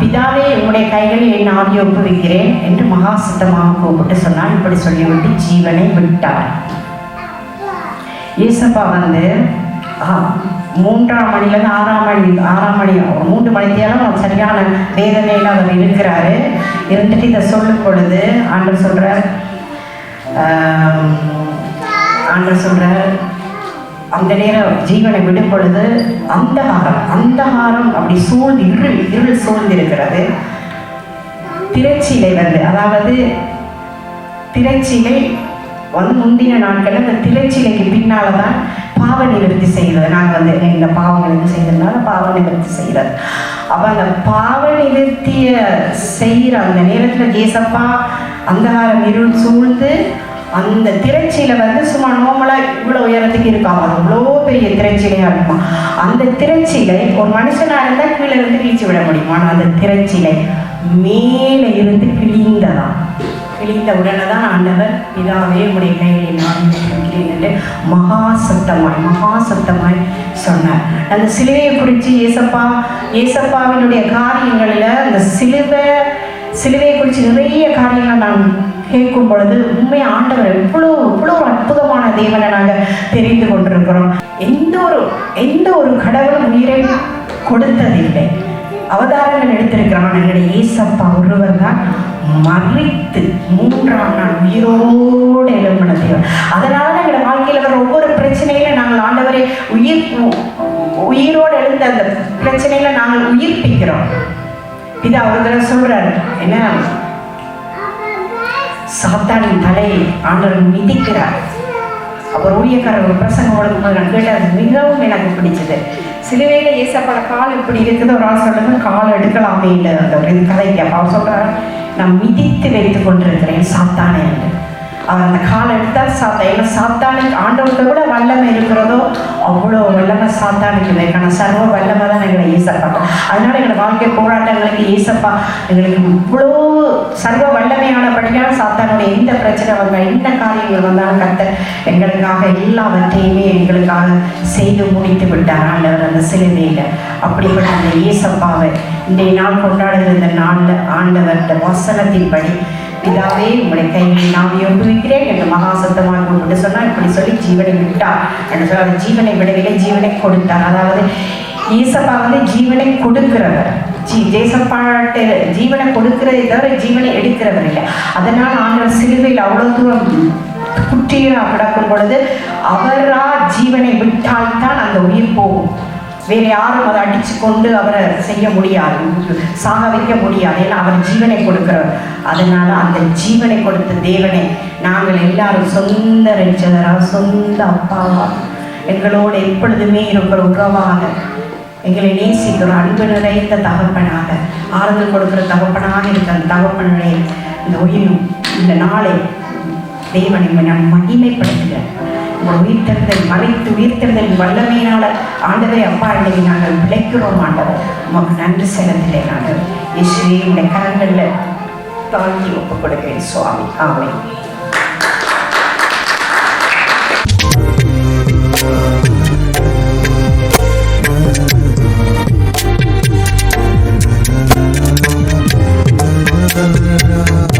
பிதாவே உங்களுடைய கைகளில் என் ஆவி ஒப்புவிக்கிறேன் என்று மகா சத்தமாக கூப்பிட்டு சொன்னான் இப்படி சொல்லிவிட்டு ஜீவனை விட்டார் ஏசப்பா வந்து மூன்றாம் மணிலேருந்து ஆறாம் மணி ஆறாம் மணி ஒரு மூன்று மணித்தியாலும் அவர் சரியான வேதனையில் அவர் இருக்கிறாரு. இருந்துட்டு இதை சொல்லும் பொழுது ஆண்டவர் சொல்கிறார் ஆண்டவர் சொல்கிறார் அந்த நேரம் ஜீவனை விடும் பொழுது அந்தகாரம் அந்தகாரம் அப்படி சூழ்ந்து இருள் இருள் சூழ்ந்திருக்கிறது. திரைச்சீலை வந்து அதாவது திரைச்சீலை வந்து முந்தின நாட்களில் அந்த திரைச்சீலைக்கு பின்னால தான் பாவ நிவர்த்தி செய்கிறது. நாங்கள் வந்து இந்த பாவம் நிவர்த்தி செய்கிறதுனால பாவ நிவர்த்தி செய்கிறது. அப்போ அந்த பாவ நிவர்த்திய செய்கிற அந்த நேரத்தில் ஜேசப்பா அந்தகாரம் இருள் சூழ்ந்து அந்த திரைச்சியில வந்து சும்மா நோமலா இவ்வளோ உயரத்துக்கு இருக்காம? அது அவ்வளோ பெரிய திரைச்சிலையா இருக்குமா? அந்த திரைச்சிலை ஒரு மனுஷனா இருந்தால் கீழே இருந்து கிழிச்சு விட முடியுமா? அந்த திரைச்சிலை மேலே இருந்து கிழிந்ததா? கிழிந்த உடனே தான் ஆண்டவர் இதாவே உடைய கையை நான் இருக்கிறேன் என்று மகா சத்தமாய் மகா சத்தமாய் சொன்னார். அந்த சிலுவையை குறித்து ஏசப்பா ஏசப்பாவினுடைய காரியங்களில் அந்த சிலுவை சிலுவையை குறித்து நிறைய காரியங்கள் நான் கேட்கும் பொழுது உண்மை ஆண்டவர் இவ்வளோ இவ்வளோ ஒரு அற்புதமான தேவனை நாங்கள் தெரிந்து கொண்டிருக்கிறோம். எந்த ஒரு எந்த ஒரு கடவுளும் உயிரை கொடுத்ததில்லை. அவதாரங்கள் எடுத்திருக்கிறான். எங்களுடைய ஏசப்பா ஒருவர் தான் மறித்து மூன்றாம் நாள் உயிரோடு எழுப்பின தேவன். அதனால எங்களை வாழ்க்கையில் வர ஒவ்வொரு பிரச்சனையில நாங்கள் ஆண்டவரை உயிர் உயிரோடு எழுந்த அந்த பிரச்சனையில நாங்கள் உயிர்ப்பிக்கிறோம். இது அவர் சொல்றாரு என்ன? சாத்தானின் தலையை ஆண்டவர் மிதிக்கிறார். அவர் ஊழியக்காரர் ஒரு பிரசங்கம் போது நான் அது மிகவும் எனக்கு பிடிச்சது. சிலுவையில ஏசப்பட கால் இப்படி இருக்குது ஒரு ஆள் சொல்லுங்க கால் எடுக்கலாமே இல்லை அந்த ஒரு இது கதைக்கு அப்போ சொல்றாரு நான் மிதித்து வைத்து கொண்டிருக்கிறேன் சாத்தானே என்று. அவர் அந்த காலை எடுத்தால் சாத்தா ஏன்னா சாத்தானுக்கு ஆண்டவர்கிட்ட கூட வல்லமை இருக்கிறதோ அவ்வளோ வல்லமை சாத்தானுக்கு வைக்கணும் சர்வ வல்லமை தான் எங்களை ஏசப்பா. அதனால எங்களோட வாழ்க்கை போராட்டங்களுக்கு ஏசப்பா எங்களுக்கு இவ்வளோ சர்வ வல்லமையானபடியான சாத்தானுடைய எந்த பிரச்சனை வந்தால் என்ன காரியங்கள் வந்தாலும் கத்த எங்களுக்காக எல்லாவற்றையுமே எங்களுக்காக செய்து முடித்து விட்டார். ஆண்டவர் அந்த சிலுவையில். அப்படிப்பட்ட அந்த ஏசப்பாவை இன்றைய நாள் கொண்டாடுகிற இந்த நாளில் ஆண்டவர் வசனத்தின்படி பிதாவே உங்களை கையில் நான் ஒப்புவிக்கிறேன் என்று மகா சத்தமாக கொண்டு சொன்னால் இப்படி சொல்லி ஜீவனை விட்டார் என்று சொல்லி அவர் ஜீவனை விடவில்லை ஜீவனை கொடுத்தார். அதாவது ஈசப்பா வந்து ஜீவனை கொடுக்கிறவர். ஜீ ஜேசப்பாட்டு ஜீவனை கொடுக்கிறதை தவிர ஜீவனை எடுக்கிறவர் இல்லை. அதனால் ஆண்டவர் சிலுவையில் அவ்வளோ தூரம் குற்றியராக கிடக்கும் பொழுது அவரா ஜீவனை விட்டால்தான் அந்த உயிர் போகும். வேறு யாரும் அதை அடித்து கொண்டு அவரை செய்ய முடியாது. சாக வைக்க முடியாது. ஏன்னா அவர் ஜீவனை கொடுக்கிறவர். அதனால அந்த ஜீவனை கொடுத்த தேவனை நாங்கள் எல்லாரும் சொந்த ரட்சகரா சொந்த அப்பாவா எங்களோடு எப்பொழுதுமே இருக்கிற உறவாக எங்களை நேசிக்கிற அன்பு நிறைந்த தகப்பனாக ஆறுதல் கொடுக்கிற தகப்பனாக இருக்கிற அந்த தகப்பனுடைய இந்த உயிர் இந்த நாளை தேவனை நான் மகிமைப்படுத்துகிறேன் உங்கள் உயிர்த்தெழுதல் மறைத்து உயிர்த்தெழுதல் வல்லமையினால ஆண்டவரை அப்பா இன்னைக்கு நாங்கள் விளைக்கிறோம் ஆண்டவர். உமக்கு நன்றி செலுத்திலே நாங்கள் இயேசுவே உடைய கரங்களில் தாங்கி ஒப்புக் கொடுக்கிறேன் சுவாமி. ஆமை oh